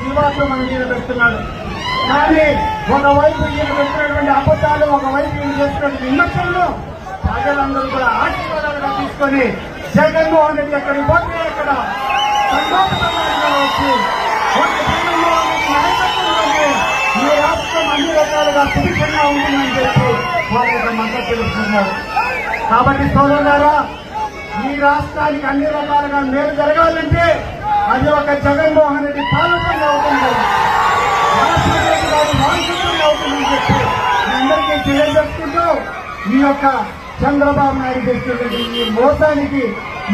జీవాత్మ మన మీద పెడుతున్నాడు. కానీ ఒకవైపు ఈయన పెట్టినటువంటి అబద్ధాలు ఒకవైపు ఈయన చేస్తున్నటువంటి విమర్శలను ప్రజలందరూ కూడా ఆశీర్వాదాలుగా తీసుకొని జగన్మోహన్ రెడ్డి అక్కడ పోతే అక్కడ సంతోషంగా వచ్చి ఈ రాష్ట్రం అన్ని రకాలుగా సుభిక్షంగా ఉంటుందని చెప్పి వాళ్ళ యొక్క మద్దతు తెలుస్తున్నారు కాబట్టి సోదరులారా ఈ రాష్ట్రానికి అన్ని రకాలుగా మేలు జరగాలంటే అది ఒక జగన్మోహన్ రెడ్డి పాలనలో అవుతుంది. రాజశేఖర రెడ్డి గారి వారసత్వంలో అవుతుందని చెప్పి మీ అందరికీ తెలియజేసుకుంటూ మీ యొక్క చంద్రబాబు నాయుడు చేసినటువంటి ఈ మోసానికి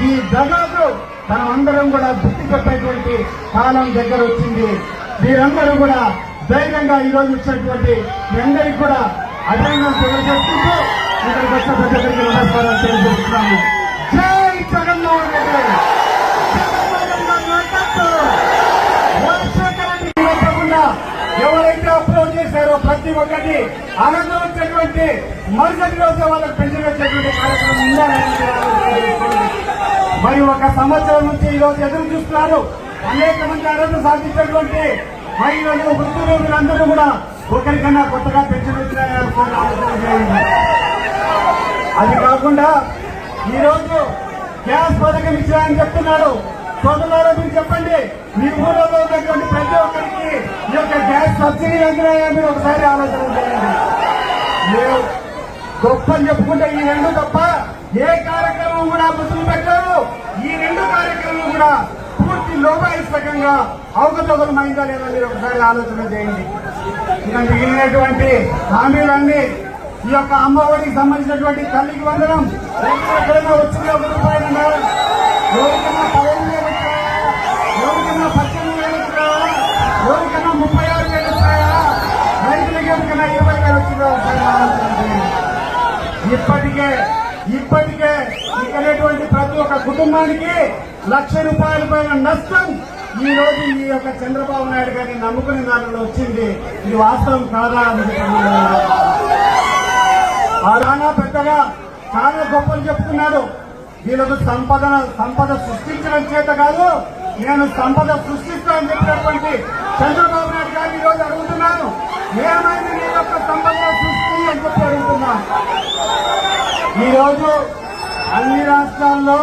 ఈ దగాకు మనం అందరం కూడా బుద్ధి చెప్పేటువంటి కాలం దగ్గర వచ్చింది. మీరందరూ కూడా ధైర్యంగా ఈరోజు రోజు వచ్చినటువంటి మీ అందరికీ కూడా అభినందనలు తెలియజేసుకుంటూ ఇక్కడికి వచ్చిన ప్రతి ఒక్కరికి నమస్కారాలు తెలియజేస్తున్నాము. జై జగన్మోహన్ రెడ్డి! ప్రతి ఒక్కటి ఆనందం వచ్చేటువంటి మరుసటి రోజు వాళ్ళకు పెన్షన్ వచ్చేటువంటి కార్యక్రమం ఉందని మరి ఒక సంవత్సరం నుంచి ఈ రోజు ఎదురు చూస్తున్నారు. అనేక మంది అర్హత సాధించినటువంటి మహిళలు వృద్ధులు వీళ్ళందరూ కూడా ఒకరికన్నా కొత్తగా పెన్షన్ వచ్చినాయనుకున్న అది కాకుండా ఈరోజు గ్యాస్ పథకం ఇచ్చారని చెప్తున్నారు. సోదరులారా మీరు చెప్పండి. మీ ఊళ్ళో ఉన్నటువంటి ప్రతి ఒక్కరికి ఈ యొక్క గ్యాస్ సబ్సిడీ అందినాయా మీరు ఒకసారి ఆలోచన చేయండి. గొప్ప చెప్పుకుంటే ఈ రెండు తప్ప ఏ కార్యక్రమం కూడా ముసుగు పెట్టారు. ఈ రెండు కార్యక్రమం కూడా పూర్తి లోపాయిస్తకంగా అవకతవకలు లేదా మీరు ఒకసారి ఆలోచన చేయండి. ఇక మిగిలినటువంటి హామీలన్నీ ఈ యొక్క అమ్మఒడికి సంబంధించినటువంటి తల్లికి వందనం. ఎక్కడైనా వచ్చిందో ఒక రూపాయలు ఇప్పటికే ఇప్పటికే ఇక్కడటువంటి ప్రతి ఒక్క కుటుంబానికి లక్ష రూపాయల పైన నష్టం ఈ రోజు ఈ యొక్క చంద్రబాబు నాయుడు గారిని నమ్ముకునే దానిలో వచ్చింది. ఇది వాస్తవం కాదా అని పెద్దగా చాలా గొప్పలు చెప్పుకున్నాడు. వీళ్ళకు సంపద సంపద సృష్టించడం చేత కాదు నేను సంపద సృష్టిస్తానని చెప్పినటువంటి చంద్రబాబు నాయుడు గారిని ఈ రోజు అడుగుతున్నాను. ఏమైంది నీ యొక్క సంపద సృష్టి? అని చెప్పి అడుగుతున్నాను ఈ రోజు అన్ని రాష్ట్రాల్లో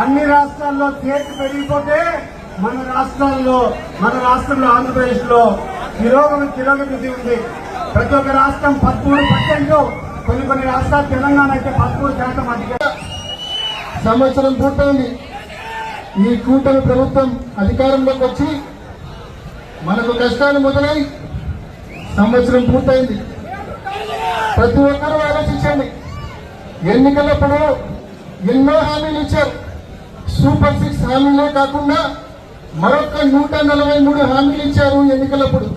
అన్ని రాష్ట్రాల్లో కేసు పెరిగిపోతే మన రాష్ట్రాల్లో మన రాష్ట్రంలో ఆంధ్రప్రదేశ్లో తిరోగతి తిరోగతి ఉంది. ప్రతి ఒక్క రాష్ట్రం పదమూడు పర్సెంట్ కొన్ని కొన్ని రాష్ట్రాలు తెలంగాణ అయితే పదమూడు శాతం అధిక. సంవత్సరం పూర్తయింది. ఈ కూటమి ప్రభుత్వం అధికారంలోకి వచ్చి మనకు కష్టాలు మొదలై సంవత్సరం పూర్తయింది. ప్రతి ఒక్కరూ ఆలోచించండి. ఎన్నికలప్పుడు ఎన్నో హామీలు ఇచ్చారు. సూపర్ సిక్స్ హామీలే కాకుండా మరొక నూట నలభై మూడు హామీలు ఇచ్చారు ఎన్నికలప్పుడు.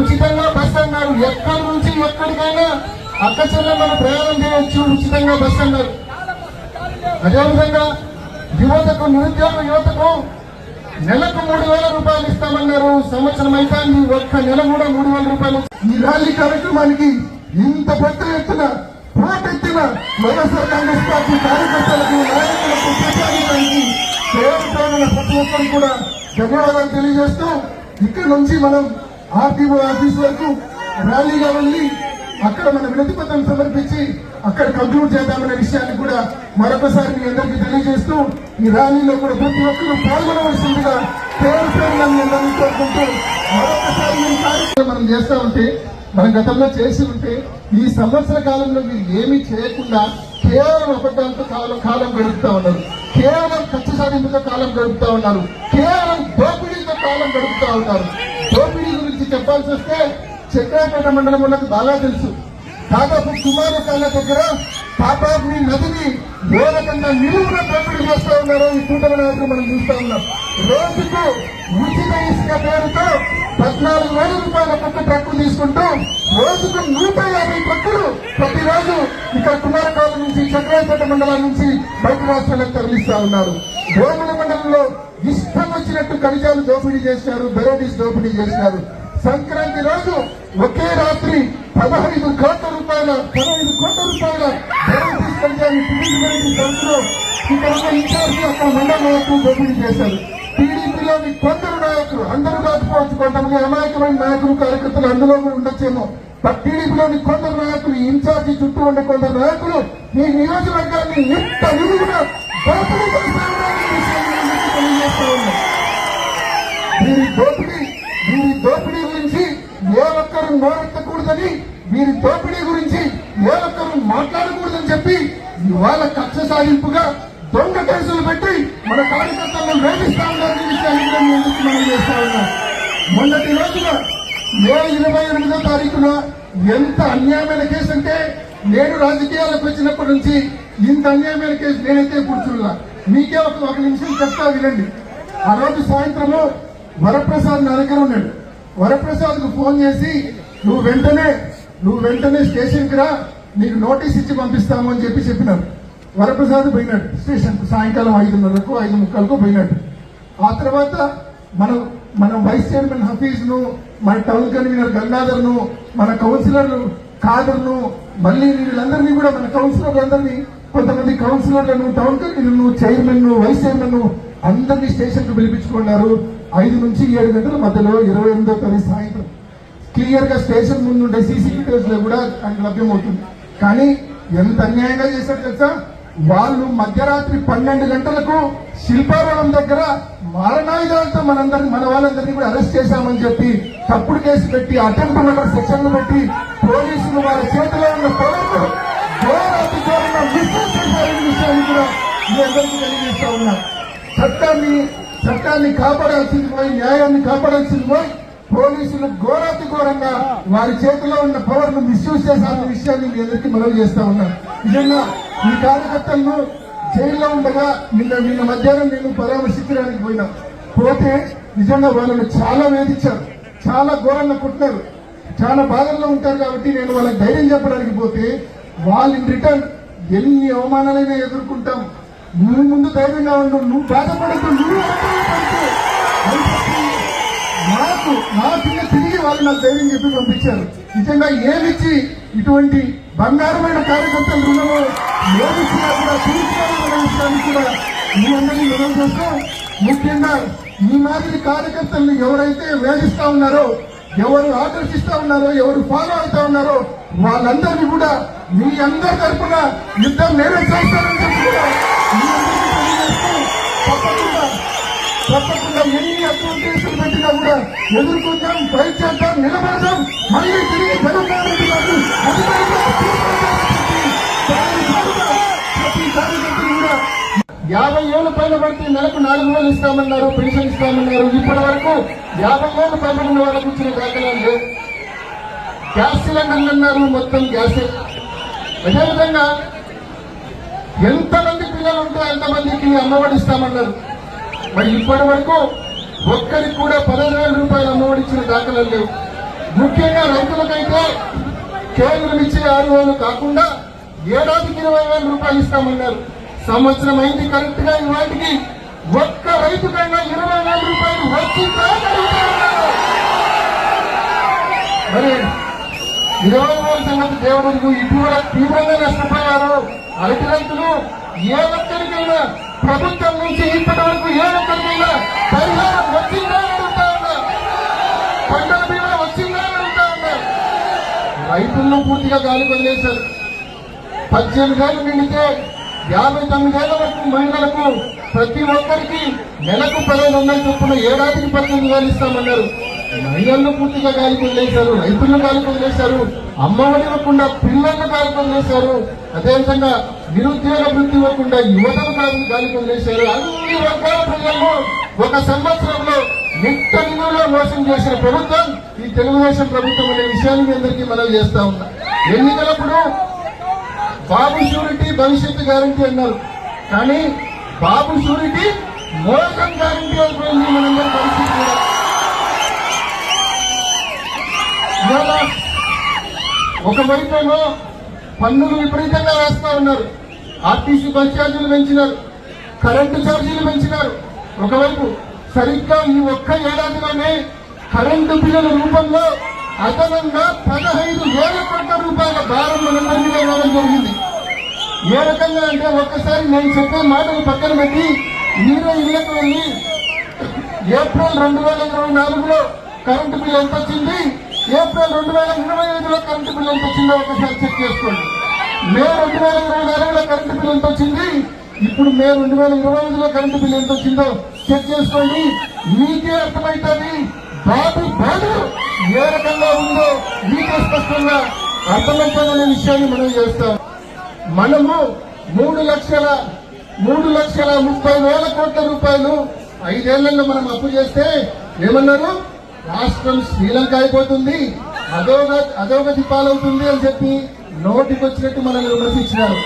ఉచితంగా బస్ అన్నారు. ఎక్కడి నుంచి ఎక్కడికైనా అక్క చెల్లెమ్మలు ప్రయాణం చేయొచ్చు ఉచితంగా బస్ అన్నారు. అదేవిధంగా యువతకు నిరుద్యోగ యువతకు నెలకు మూడు వేల రూపాయలు ఇస్తామన్నారు. సంవత్సరం అయితే ఒక్క నెల కూడా మూడు వేల రూపాయలు. ఈ ర్యాలీ కార్యక్రమానికి ఇంత పెద్ద ఎత్తున పోటెత్తిన వైఎస్ఆర్ కాంగ్రెస్ పార్టీ కార్యకర్తలకు నాయకులకు ప్రజానికి పేరు ప్రతి ఒక్కరు కూడా ధన్యవాదాలు తెలియజేస్తూ ఇక్కడ నుంచి మనం ఆర్టీఓ ఆఫీస్ వరకు ర్యాలీగా వెళ్ళి అక్కడ మన వినతి పత్రం సమర్పించి అక్కడ కంక్లూడ్ చేద్దామనే విషయాన్ని కూడా మరొకసారి మీ అందరికీ తెలియజేస్తూ ఈ ర్యాలీలో కూడా ప్రతి ఒక్కరూ పాల్గొనవలసిందిగా పేరు పేరున అందరినీ కోరుకుంటూ మరొకసారి మనం చేస్తా ఉంటే మనం గతంలో చేసి ఉంటే ఈ సంవత్సర కాలంలో మీరు ఏమీ చేయకుండా కేవలం అబద్ధాలతో కాలం కాలం గడుపుతా ఉన్నారు. కేవలం ఖర్చు సాధింపుతో కాలం గడుపుతా ఉన్నారు. కేవలం దోపిడీతో కాలం గడుపుతా ఉన్నారు. దోపిడీ గురించి చెప్పాల్సి వస్తే చక్రాపేట మండలం ఉన్నది బాగా తెలుసు. దాదాపు సుమారు కాళ్ళ దగ్గర పాపాగ్ని నదిని వేల కన్నా నిలువున దోపిడీ చేస్తూ ఉన్నారు. ఈ కూటమి నాయకులు మనం చూస్తా ఉన్నాం. రోజుకు ఉచిత ఇసుక పేరుతో పద్నాలుగు వేల రూపాయల కొత్త ట్రక్కు తీసుకుంటూ రోజుకు నూట యాభై కొట్టులు ప్రతిరోజు ఇక్కడ కుమారకాల నుంచి చక్రాయపేట మండలం నుంచి బయట రాష్ట్రాలకు తరలిస్తా ఉన్నారు. గోముల మండలంలో ఇష్టం వచ్చినట్టు ఖనిజాలు దోపిడీ చేసినారు బెరోడీస్ దోపిడీ చేసినారు. సంక్రాంతి రోజు ఒకే రాత్రి పదహైదు కోట్ల రూపాయల పదహైదు కోట్ల రూపాయల బెరోడీస్ ఖనిజాన్ని పిలిచి సంచులో ఇక్కడ ఇన్ఛార్జి మండల నాయకులు దోపిడీ చేశారు. టీడీపీలోని కొందరు నాయకులు అందరూ కాకపోవచ్చు కొంతమంది అమాయకమైన నాయకులు కార్యకర్తలు అందులో కూడా ఉండొచ్చేమో. బట్ టీడీపీలోని కొందరు నాయకులు ఇన్ఛార్జి చుట్టూ ఉండే కొందరు నాయకులు ఈ నియోజకవర్గాన్ని ఇంత విరుగుగా దోపిడీ చేస్తారని తెలియజేస్తా దోపిడీ వీరి దోపిడీ గురించి ఏ ఒక్కరు నోరెత్తకూడదని వీరి దోపిడీ గురించి ఏ ఒక్కరు మాట్లాడకూడదని చెప్పి ఇవాళ కక్ష సాధింపుగా దొంగ కేసులు పెట్టి మన కార్యకర్తలను వేధిస్తా ఉన్నారు. మనం చేస్తా ఉన్నాం? మొన్నటి రోజున మే ఇరవై ఎనిమిదో తారీఖున ఎంత అన్యాయమైన కేసు అంటే నేను రాజకీయాలకు వచ్చినప్పటి నుంచి ఇంత అన్యాయమైన కేసు నేనైతే కూర్చున్నా మీకే ఒక ఒక నిమిషం చెప్తా వినండి. ఆ రోజు సాయంత్రము వరప్రసాద్ నా దగ్గర ఉన్నాడు వరప్రసాద్కు ఫోన్ చేసి నువ్వు వెంటనే నువ్వు వెంటనే స్టేషన్కి రా నీకు నోటీస్ ఇచ్చి పంపిస్తాము అని చెప్పి చెప్పినారు. వరప్రసాద్ పోయినాడు. స్టేషన్ సాయంకాలం ఐదున్నరకు ఐదు ముక్కలకు పోయినాడు. ఆ తర్వాత మనం మన వైస్ చైర్మన్ హఫీజ్ను మన టౌన్ కన్వీనర్ గంగాధర్ను మన కౌన్సిలర్ ఖాదర్ను మళ్ళీ వీళ్ళందరినీ కూడా మన కౌన్సిలర్ అందరినీ కొంతమంది కౌన్సిలర్లను town convener chairman vice chairman అందరినీ స్టేషన్కు పిలిపించుకున్నారు. ఐదు నుంచి ఏడు గంటల మధ్యలో ఇరవై ఎనిమిదో తారీఖు సాయంత్రం. క్లియర్గా స్టేషన్ ముందు ఉండే సీసీ ఫుటేజ్ కూడా ఆయనకు లభ్యమవుతుంది. కానీ ఎంత అన్యాయంగా చేశారు తెలుసా? వాళ్ళు మధ్యరాత్రి పన్నెండు గంటలకు శిల్పారణం దగ్గర మారణాయుధాలతో మనందరినీ మన వాళ్ళందరినీ కూడా అరెస్ట్ చేశామని చెప్పి తప్పుడు కేసు పెట్టి అటెంప్ట్ మర్డర్ సెక్షన్లు పెట్టి పోలీసులు వాళ్ళ చేతిలో ఉన్న పవర్ను ఘోరాతి ఘోరంగా విషయాన్ని కూడా మీ అందరికీ తెలియజేస్తా ఉన్నా. చట్టాన్ని చట్టాన్ని కాపాడాల్సింది పోయి న్యాయాన్ని కాపాడాల్సింది పోయి పోలీసులు ఘోరాతి ఘోరంగా వారి చేతిలో ఉన్న పవర్ను మిస్యూజ్ చేశారన్న విషయాన్ని మీ అందరికీ మనవి చేస్తా ఉన్నా నిజంగా ఈ కార్యకర్తలను జైల్లో ఉండగా నిన్న నిన్న మధ్యాహ్నం నేను పరామర్శించడానికి పోయినా. పోతే నిజంగా వాళ్ళని చాలా వేధించారు. చాలా ఘోరంగా కుట్టినారు. చాలా బాధల్లో ఉంటారు కాబట్టి నేను వాళ్ళకి ధైర్యం చెప్పడానికి పోతే వాళ్ళు ఇన్ రిటర్న్ ఎన్ని అవమానాలైనా ఎదుర్కొంటాం. నువ్వు ముందు ధైర్యంగా ఉండు. నువ్వు బాధపడద్దు నువ్వు నాకు నా పిల్ల తిరిగి వాళ్ళు నాకు ధైర్యం చెప్పి పంపించారు. నిజంగా ఏమిచ్చి ఇటువంటి బంగారమైన కార్యకర్తలు రుణము ఏమిచ్చినా కూడా తీర్చుకోవాలనే కూడా మీ అందరినీ మనం చేస్తాం ముఖ్యంగా ఈ మాదిరి కార్యకర్తలను ఎవరైతే వేధిస్తా ఉన్నారో ఎవరు ఆకర్షిస్తా ఉన్నారో ఎవరు ఫాలో అవుతా ఉన్నారో వాళ్ళందరినీ కూడా మీ అందరి తరఫున యుద్ధం నేనే చేస్తానని చెప్పి కూడా తప్పకుండా ఎన్ని అక్కువ పెట్టినా కూడా ఎదుర్కొంటాం ఫైట్ చేద్దాం నిలబడదాం. మళ్ళీ తిరిగి జగన్మోహన్ రెడ్డి గారు యాభై ఏళ్ళ పైన పడితే నెలకు నాలుగు వేలు ఇస్తామన్నారు పెన్షన్ ఇస్తామన్నారు. ఇప్పటి వరకు యాభై ఏళ్ళు పైబడిన వాళ్ళకు ఇచ్చిన దాఖలాలు గ్యాస్ సిలిండర్లు అన్నారు మొత్తం గ్యాసే. అదేవిధంగా ఎంతమంది పిల్లలు ఉంటే అంతమందికి అమ్మఒడి ఇస్తామన్నారు. మరి ఇప్పటి వరకు ఒక్కరికి కూడా పదహైదు వేల రూపాయలు అమ్మఒడి ఇచ్చిన దాఖలు లేవు. ముఖ్యంగా రైతులకైతే కేంద్రం ఇచ్చే ఆరు వేలు కాకుండా ఏడాదికి ఇరవై వేల రూపాయలు ఇస్తామన్నారు. సంవత్సరం అయింది కరెక్ట్గా ఇవాటికి ఒక్క రైతుకైనా ఇరవై వేల రూపాయలు వచ్చిందా మరి ఇరవై వేల సంగతి దేవుడు ఇటీవల తీవ్రంగా నష్టపోయారు. అరటి రైతులు ఏ ఒక్కరికైనా ప్రభుత్వం నుంచి ఇప్పటి వరకు ఏ ఒక్కరికైనా పరిహారం వచ్చిందా అడుగుతా ఉన్నా? పంటల బీమా వచ్చిందా అడుగుతా ఉన్నా? రైతులను పూర్తిగా గాలి వదిలేశారు పద్దెనిమిది ఏళ్ళు నిండితే యాభై తొమ్మిదేళ్ళ వరకు మహిళలకు ప్రతి ఒక్కరికి నెలకు పదహైదు వందల చొప్పున ఏడాదికి పద్దెనిమిది వేలు ఇస్తామన్నారు. మహిళలను పూర్తిగా గాలి చేశారు రైతులను గాలి చేశారు అమ్మఒడి ఇవ్వకుండా పిల్లలను గాలి చేశారు అదేవిధంగా నిరుద్యోగ వృత్తి ఇవ్వకుండా యువతను గాలి గాలి వదిలేశారు అన్ని వర్గాల ప్రజలను ఒక సంవత్సరంలో నిత్త నిలువలో మోసం చేసిన ప్రభుత్వం ఈ తెలుగుదేశం ప్రభుత్వం అనే విషయాన్ని మీ అందరికీ మనం చేస్తా ఉన్నా. ఎన్నికలప్పుడు బాబు షూరిటీ భవిష్యత్తు గ్యారంటీ అన్నారు. కానీ బాబు షూరిటీ మోసం గ్యారంటీ అయిపోయింది మనందరి పరిస్థితి కూడా. ఇవాళ ఒకవైపేమో పన్నులు విపరీతంగా వేస్తా ఉన్నారు. ఆర్టీసీ బస్ ఛార్జీలు పెంచినారు. కరెంటు ఛార్జీలు పెంచినారు. ఒకవైపు సరిగ్గా ఈ ఒక్క ఏడాదిలోనే కరెంటు బిల్లుల రూపంలో అదనంగా పదహైదు వేల కోట్ల రూపాయల భారం మనందరి మీద జరిగింది. ఏ రకంగా అంటే ఒక్కసారి నేను చెప్పే మాటలు పక్కన పెట్టి మీరే ఇళ్ళకు వెళ్ళి ఏప్రిల్ రెండు వేల ఇరవై నాలుగులో కరెంటు బిల్లు ఎంత వచ్చింది? ఏప్రిల్ రెండు వేల ఇరవై ఐదులో కరెంటు బిల్లు ఎంత వచ్చిందో ఒకసారి చెక్ చేసుకోండి. మే రెండు వేల ఇరవై నాలుగులో కరెంటు బిల్లు ఎంత వచ్చింది? ఇప్పుడు మే రెండు వేల ఇరవై ఐదులో కరెంటు బిల్లు ఎంత వచ్చిందో చెక్ చేసుకోండి. మీకే అర్థమవుతుంది. బాబు బాబు ఏ రకంగా ఉందో మీకే స్పష్టంగా అర్థమవుతుందనే విషయాన్ని మనం చేస్తాం. మనము మూడు లక్షల మూడు లక్షల ముప్పై వేల కోట్ల రూపాయలు ఐదేళ్ళలో మనం అప్పు చేస్తే ఏమన్నారు? రాష్ట్రం శ్రీలంక అయిపోతుంది. అదోగ అదోగతి పాలవుతుంది అని చెప్పి నోటికి వచ్చినట్టు మనల్ని విమర్శించినారు.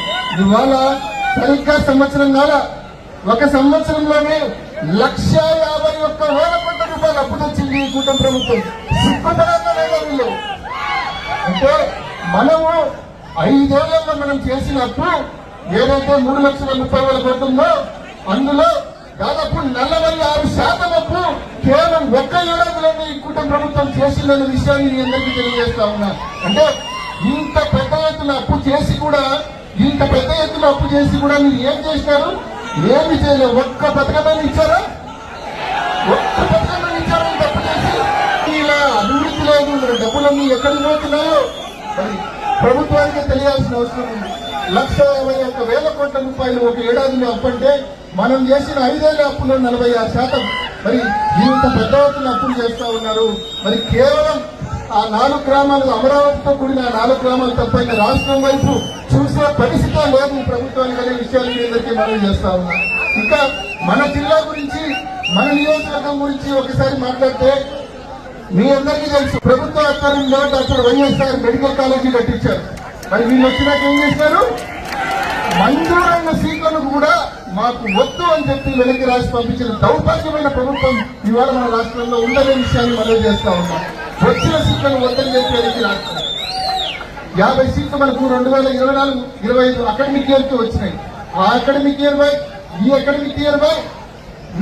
ఇవాళ సరిగ్గా సంవత్సరం కాల ఒక సంవత్సరంలోనే లక్ష యాభై ఒక్క వేల కోట్ల రూపాయలు అప్పు తెచ్చింది ఈ కూటమి ప్రభుత్వం. సిగ్గుపడాలన్నా అంటే మనము ఐదేళ్ళలో మనం చేసిన అప్పు ఏదైతే మూడు లక్షల ముప్పై వేల కోట్లుందో అందులో దాదాపు నలభై ఆరు శాతం అప్పు కేవలం ఒక్క ఏడాదిలోనే ఈ కూటమి ప్రభుత్వం చేసిందనే విషయాన్ని నేను అందరికీ తెలియజేస్తా ఉన్నా. అంటే ఇంత పెద్ద ఎత్తున అప్పు చేసి కూడా ఇంత పెద్ద ఎత్తున అప్పు చేసి కూడా మీరు ఏం చేసినారు? ఏమి చేయలేదు ఒక్క పథకమైన ఇచ్చారా? ఒక్క పథకమైన ఇచ్చారా తప్పు చేసి? ఇలా అభివృద్ధి లేదు డబ్బులన్నీ ఎక్కడికి పోతున్నాయో మరి ప్రభుత్వానికి తెలియాల్సిన అవసరం ఉంది. లక్ష ఇరవై ఒక్క వేల కోట్ల రూపాయలు ఒక ఏడాదిలో అప్పంటే మనం చేసిన ఐదేళ్ళ అప్పులో నలభై ఆరు శాతం. మరి ఇంత పెద్ద ఎత్తున అప్పులు చేస్తూ ఉన్నారు. మరి కేవలం ఆ నాలుగు గ్రామాలు అమరావతితో కూడిన ఆ నాలుగు గ్రామాలు తప్ప ఇంకా రాష్ట్రం వైపు చూసే పరిస్థితి లేదు. ప్రభుత్వానికి అనే విషయాలు మీ అందరికీ మనం చేస్తా ఉన్నాం. ఇంకా మన జిల్లా గురించి మన నియోజకవర్గం గురించి ఒకసారి మాట్లాడితే మీ అందరికీ తెలుసు. ప్రభుత్వ ఆధ్వర్యంలో డాక్టర్ వైఎస్ఆర్ మెడికల్ కాలేజీ కట్టించారు. మరి వీళ్ళు వచ్చినాక ఏం చేశారు? మంజూరైన సీట్లను కూడా మాకు వద్దు అని చెప్పి వెనక్కి రాసి పంపించిన దౌర్భాగ్యమైన ప్రభుత్వం ఇవాళ మన రాష్ట్రంలో ఉందనే విషయాన్ని మనం చేస్తా ఉన్నాం. వచ్చిన సీట్లను వద్దని చెప్పి వెనక్కి రాష్ట్రం యాభై సీట్లు మనకు రెండు వేల ఇరవై నాలుగు ఇరవై ఐదు అకాడమిక్ ఇయర్కి వచ్చినాయి. ఆ అకాడమిక్ ఇయర్ బై ఈ అకాడమిక్ ఇయర్ బై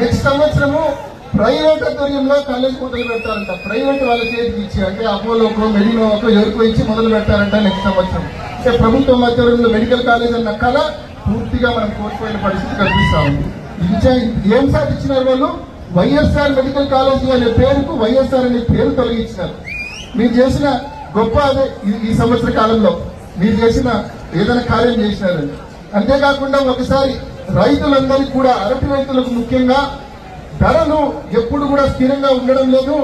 నెక్స్ట్ సంవత్సరము ప్రైవేట్ ఆధ్వర్యంలో కాలేజ్ మొదలు పెడతారంట. ప్రైవేట్ వాళ్ళ చేతికి ఇచ్చి అంటే అపోలోకో మెడినోకో ఎవరికో ఇచ్చి మొదలు పెడతారంట నెక్స్ట్ సంవత్సరం. అంటే ప్రభుత్వం ఆధ్వర్యంలో మెడికల్ కాలేజ్ అన్న కళ పూర్తిగా మనం కోల్పోయిన పరిస్థితి కనిపిస్తా ఉంది. ఏం సాధించినారు వాళ్ళు? వైఎస్ఆర్ మెడికల్ కాలేజీ అనే పేరుకు వైఎస్ఆర్ అనే పేరు తొలగించినారు. మీరు చేసిన గొప్ప అదే ఈ- ఈ సంవత్సర కాలంలో. మీరు చేసిన ఏదైనా కార్యం చేసినారండి. అంతేకాకుండా ఒకసారి రైతులందరికీ కూడా అరటి రైతులకు ముఖ్యంగా ధరలు ఎప్పుడు కూడా స్థిరంగా ఉండడం లేదు.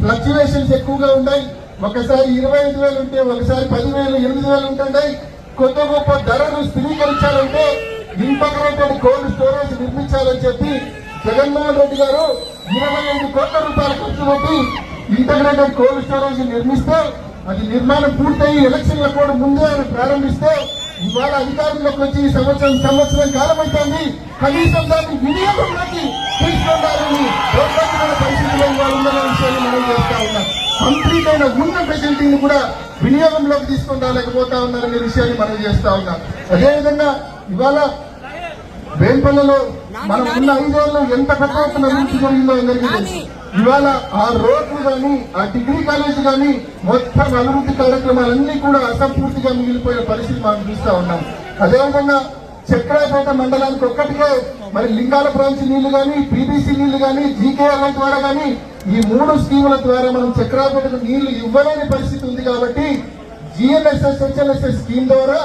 ఫ్లక్చువేషన్స్ ఎక్కువగా ఉన్నాయి ఒకసారి ఇరవై ఐదు వేలు ఉంటే ఒకసారి పదివేలు ఎనిమిది వేలు ఉంటుంటాయి కొత్త గొప్ప ధరలు స్థిరీకరించాలంటే ఇంటగ్రేటెడ్ కోల్డ్ స్టోరేజ్ నిర్మించాలని చెప్పి జగన్మోహన్ రెడ్డి గారు ఇరవై ఐదు కోట్ల రూపాయల ఖర్చు పెట్టి ఇంటగ్రేటెడ్ కోల్డ్ స్టోరేజ్ నిర్మిస్తే అది నిర్మాణం పూర్తయి ఎలక్షన్ల కూడా ముందే ఆయన ప్రారంభిస్తే ఇవాళ అధికారంలోకి వచ్చి ఈ సంవత్సరం సంవత్సరం కాలం అవుతుంది కనీసం దాన్ని వినియోగంలోకి తీసుకుంటారని దౌర్భాగ్యమైన పరిస్థితిలో ఇవాళ ఉందనే విషయాన్ని మనం చేస్తా ఉన్నాం. కంప్లీట్ అయిన ఉన్న ఫెసిలిటీని కూడా వినియోగంలోకి తీసుకొని రాలేకపోతా ఉన్నారనే విషయాన్ని మనం చేస్తా ఉన్నాం. అదేవిధంగా ఇవాళ వేల్పల్లలో మనం ఉన్న ఐదేళ్ళు ఎంత పెద్ద ఎత్తున అభివృద్ధి జరిగిందో అందరికీ తెలుసు. ఇవాళ ఆ రోడ్లు కానీ ఆ డిగ్రీ కాలేజ్ కానీ మొత్తం అభివృద్ధి కార్యక్రమాలన్నీ కూడా అసంపూర్తిగా మిగిలిపోయిన పరిస్థితి మనం చూస్తూ ఉన్నాం. అదేవిధంగా చక్రాపేట మండలానికి ఒక్కటికే మరి లింగాల బ్రాంచ్ నీళ్ళు కానీ పీబీసీ నీళ్ళు కానీ జీకేఎల్ఐ ద్వారా కానీ ఈ మూడు స్కీముల ద్వారా మనం చక్రాపేటకు నీళ్ళు ఇవ్వలేని పరిస్థితి ఉంది కాబట్టి జిఎన్ఎస్ఎస్ హెచ్ఎన్ఎస్ఎస్ స్కీమ్ ద్వారా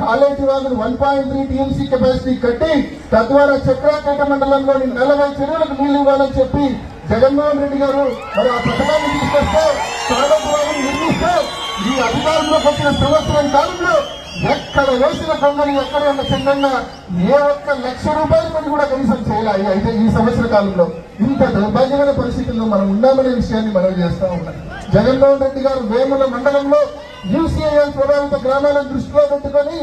కాలేజీ వాగులు one point three TMC capacity కట్టి తద్వారా చక్రాపేట మండలంలోని నలభై చెరువులకు నీళ్ళు ఇవ్వాలని చెప్పి జగన్మోహన్ రెడ్డి గారు మరి ఆ పథకాన్ని తీసుకొస్తే కాలేజీ నిర్మిస్తే ఈ అధికారంలోకి వచ్చిన సంవత్సరం కాలంలో ఎక్కడ వేసిన కొంగని ఎక్కడ ఉన్న చిన్న ఏ ఒక్క లక్ష రూపాయల పని కూడా కనీసం చేయాలి. అయితే ఈ సంవత్సర కాలంలో ఇంత దౌర్భాగ్యమైన పరిస్థితుల్లో మనం ఉన్నామనే విషయాన్ని మనం చేస్తా ఉన్నాం. జగన్మోహన్ రెడ్డి గారు వేముల మండలంలో యూసీఐఎల్ ప్రభావిత గ్రామాలను దృష్టిలో పెట్టుకొని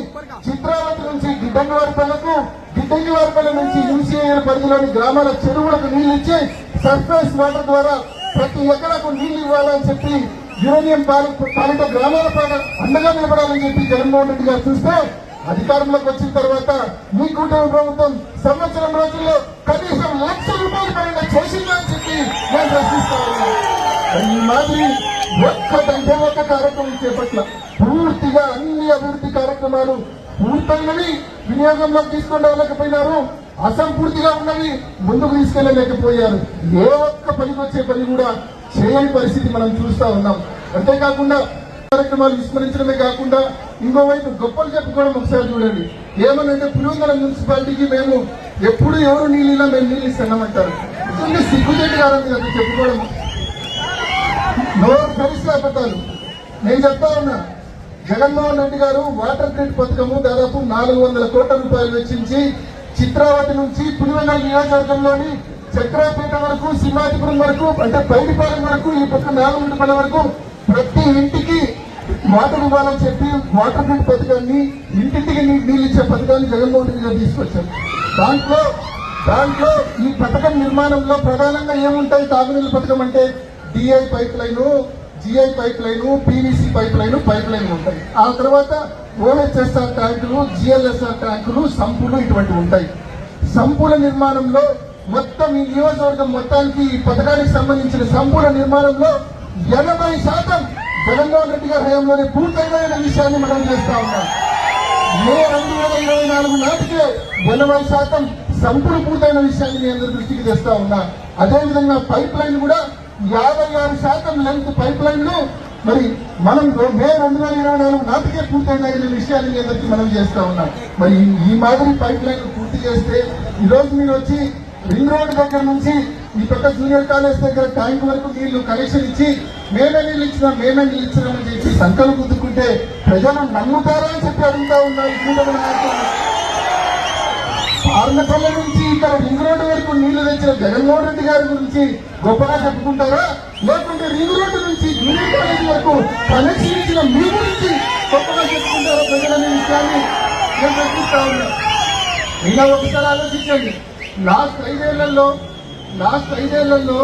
చిత్రావతి నుంచి గిడ్డంగివారిపల్లకు గిడ్డంగివారిపల్లి నుంచి యూసీఐఎల్ పరిధిలోని గ్రామాల చెరువులకు నీళ్ళు ఇచ్చి సర్ఫేస్ వాటర్ ద్వారా ప్రతి ఎకరాకు నీళ్ళు ఇవ్వాలని చెప్పి యురేనియం పాలిత గ్రామాల పైన అండగా నిలబడాలని చెప్పి జగన్మోహన్ రెడ్డి గారు చూస్తే అధికారంలోకి వచ్చిన తర్వాత మీ కూటమి ప్రభుత్వం సంవత్సరం రోజుల్లో కనీసం లక్ష రూపాయల పైన చేసిందని చెప్పి నేను ప్రశ్నిస్తాను మరి ఈ మాదిరి ఒక్కటంటే ఒక్క కార్యక్రమం చేపట్ల పూర్తిగా అన్ని అభివృద్ధి కార్యక్రమాలు పూర్తయినవి వినియోగంలోకి తీసుకొని అసంపూర్తిగా ఉన్నవి ముందుకు తీసుకెళ్ళలేకపోయారు. ఏ ఒక్క పనికి వచ్చే పని కూడా చేయని పరిస్థితి మనం చూస్తూ ఉన్నాం. అంతేకాకుండా కార్యక్రమాలు విస్మరించడమే కాకుండా ఇంకోవైపు గొప్పలు చెప్పుకోవడం ఒకసారి చూడండి. ఏమనంటే పులివెందుల మున్సిపాలిటీకి మేము ఎప్పుడు ఎవరు నీళ్ళినా మేము నీళ్ళు ఇస్తున్నామంటారు నిజంగా సిగ్గుచేటి కారణం చెప్పుకోవడం నోరు పరిస్థితి అబద్ధాలు. నేను చెప్తా ఉన్నా జగన్మోహన్ రెడ్డి గారు వాటర్ గ్రిడ్ పథకము దాదాపు నాలుగు వందల కోట్ల రూపాయలు వెచ్చించి చిత్రావతి నుంచి పులివెందుల నియోజకవర్గంలోని చక్రాపేట వరకు సింహాతిపురం వరకు అంటే పైడిపాలెం వరకు ఈ పక్క నాలుగుపల్లి వరకు ప్రతి ఇంటికి వాటర్ ఇవ్వాలని చెప్పి వాటర్ గ్రిడ్ పథకాన్ని ఇంటింటికి నీ- నీళ్ళు ఇచ్చే పథకాన్ని జగన్మోహన్ రెడ్డి గారు తీసుకొచ్చారు. దాంట్లో దాంట్లో ఈ పథకం నిర్మాణంలో ప్రధానంగా ఏముంటాయి తాగునీళ్ళ పథకం అంటే DI pipe line GI pipe line PVC pipe line pipe line ఉంటాయి. ఆ తర్వాత ఓఎస్ఎస్ఆర్ ట్యాంకులు జిఎల్ఎస్ఆర్ ట్యాంకులు సంపులు ఇటువంటివి ఉంటాయి. సంపుల నిర్మాణంలో మొత్తం ఈ నియోజకవర్గం మొత్తానికి ఈ పథకానికి సంబంధించిన సంపుల నిర్మాణంలో ఎనభై శాతం జగన్మోహన్ రెడ్డి గారి హయాంలోనే పూర్తయిన విషయాన్ని మనం చేస్తా ఉన్నాం. మే రెండు వేల ఇరవై నాలుగు నాటికే ఎనభై శాతం సంపూర్ణ పూర్తయిన విషయాన్ని మీ అందరి దృష్టికి తెస్తా ఉన్నా. అదేవిధంగా పైప్ లైన్ కూడా యాభై ఆరు శాతం లెంత్ పైప్ లైన్లు మరి మనం మే రెండు వేల ఇరవై నాలుగు నాటికే పూర్తయిన విషయాన్ని మీ అందరికీ మనం చేస్తా ఉన్నాం. మరి ఈ- మాదిరి పైప్ లైన్ పూర్తి చేస్తే ఈ రోజు మీరు వచ్చి రింగ్ రోడ్ దగ్గర నుంచి ఈ పక్క జూనియర్ కాలేజ్ దగ్గర ట్యాంక్ వరకు నీళ్ళు కనెక్షన్ ఇచ్చి మేమే నీళ్ళు ఇచ్చినాం మేమే నీళ్ళు ఇచ్చినామని చెప్పి సంకలు కుదుకుంటే ప్రజలు నమ్ముతారా అని చెప్పి అడుగుతా ఉన్నారు. ఈ నుంచి ఇక్కడ రింగ్ రోడ్డు వరకు నీళ్ళు తెచ్చిన జగన్మోహన్ రెడ్డి గారి గురించి గొప్పగా చెప్పుకుంటారా? లేకుంటే రింగ్ రోడ్డు నుంచి జూనియర్ కాలేజ్ వరకు కనెక్షన్ ఇచ్చిన మీ గురించి గొప్పగా చెప్పుకుంటారా ప్రజలనే విషయాన్ని? నేను ప్రశ్నిస్తా ఉన్నా. ఇలా ఒకసారి ఆలోచించండి. లాస్ట్ ఐదేళ్ళలో లాస్ట్ ఐదేళ్ళలో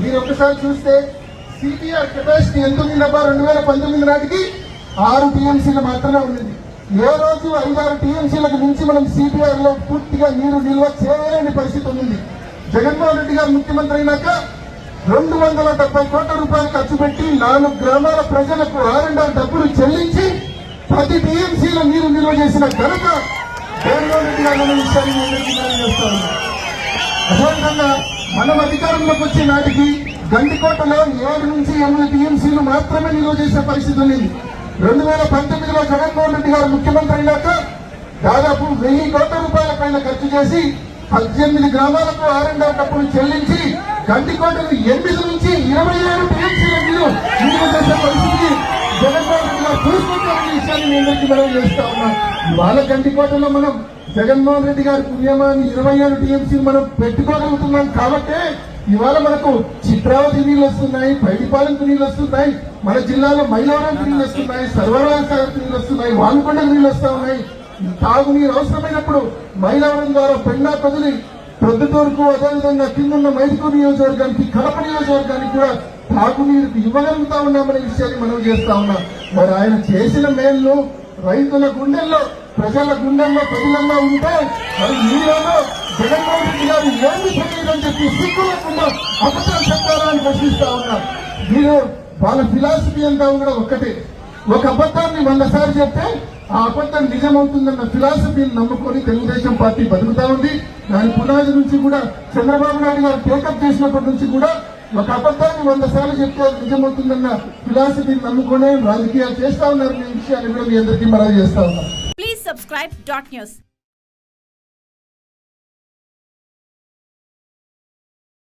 మీరు ఒకసారి చూస్తే సిపిఆర్ కెపాసిటీ ఎంత ఉందబ్బా రెండు వేల పంతొమ్మిది నాటికి ఆరు టీఎంసీలు మాత్రమే ఉంది ఏ రోజు ఐదారు టీఎంసీలకు మించి మనం సిపిఆర్లో పూర్తిగా నీరు నిల్వ చేయలేని పరిస్థితి ఉంది. జగన్మోహన్ రెడ్డి గారు ముఖ్యమంత్రి అయినాక రెండు వందల డెబ్బై కోట్ల రూపాయలు ఖర్చు పెట్టి నాలుగు గ్రామాల ప్రజలకు ఆరెండాల డబ్బులు చెల్లించి ప్రతి టీఎంసీల నీరు నిల్వ చేసిన ఘనత జగన్మోహన్ రెడ్డి గారు విషయాన్ని అదేవిధంగా మనం అధికారంలోకి వచ్చే నాటికి గండికోటలో ఏడు నుంచి ఎనిమిది టీఎంసీలు మాత్రమే నిల్వ చేసే పరిస్థితి ఉంది. రెండు వేల పంతొమ్మిదిలో జగన్మోహన్ రెడ్డి గారు ముఖ్యమంత్రి అయినాక దాదాపు వెయ్యి కోట్ల రూపాయల పైన ఖర్చు చేసి పద్దెనిమిది గ్రామాలకు ఆరెండవ డబ్బులు చెల్లించి గండికోటలు ఎనిమిది నుంచి ఇరవై ఏడు టీఎంసీల నీరు నిల్వ చేసే పరిస్థితి జగన్మోహన్ రెడ్డి గారు చూసుకుంటారనే విషయాన్ని మీ అందరికీ మనం చేస్తా ఉన్నాం. ఇవాళ గండికోటలో మనం జగన్మోహన్ రెడ్డి గారి పుణ్యమాన్ని ఇరవై ఏడు టీఎంసీ మనం పెట్టుకోగలుగుతున్నాం కాబట్టి ఇవాళ మనకు చిత్రావతి నీళ్ళు వస్తున్నాయి పైడిపాలెంకు నీళ్ళు వస్తున్నాయి మన జిల్లాలో మైలవరానికి నీళ్ళు వస్తున్నాయి సర్వరాజ సాగర్కి నీళ్ళు వస్తున్నాయి వానుకొండకు నీళ్ళు వస్తా ఉన్నాయి. తాగునీరు అవసరమైనప్పుడు మైలవరం ద్వారా పెండా కదిలి ప్రొద్దుటూరుకు అదేవిధంగా కిందున్న మైదుకూరు నియోజకవర్గానికి కడప నియోజకవర్గానికి కూడా తాగునీరు ఇవ్వగలుగుతా ఉన్నామనే విషయాన్ని మనం చేస్తా ఉన్నాం. మరి ఆయన చేసిన మేళ్ళు రైతుల గుండెల్లో ప్రజల గుండెల్లో ప్రజలన్నా ఉంటే మరి నీళ్ళలో జగన్మోహన్ రెడ్డి గారు ఏమి చేయలేదని చెప్పి సిగ్గు లేకుండా అబద్ధాలు చెప్తారా ప్రశ్నిస్తా ఉన్నారు మీరు వాళ్ళ ఫిలాసఫీ అంతా కూడా ఒక్కటే. ఒక అబద్ధాన్ని వంద సార్లు చెప్తే ఆ అబద్ధం నిజమవుతుందన్న ఫిలాసఫీని నమ్ముకొని తెలుగుదేశం పార్టీ బతుకుతా ఉంది. దాని పునాది నుంచి కూడా చంద్రబాబు నాయుడు గారు టేకప్ చేసినప్పటి నుంచి కూడా ఒక అబద్ధాన్ని వంద సార్లు చెప్తే అది నిజమవుతుందన్న ఫిలాసఫీని నమ్ముకునే రాజకీయాలు చేస్తా ఉన్నారు. ఈ విషయాన్ని కూడా మీ అందరికీ మనం చేస్తా ఉన్నారు ప్లీజ్ సబ్స్క్రైబ్ డాట్ న్యూస్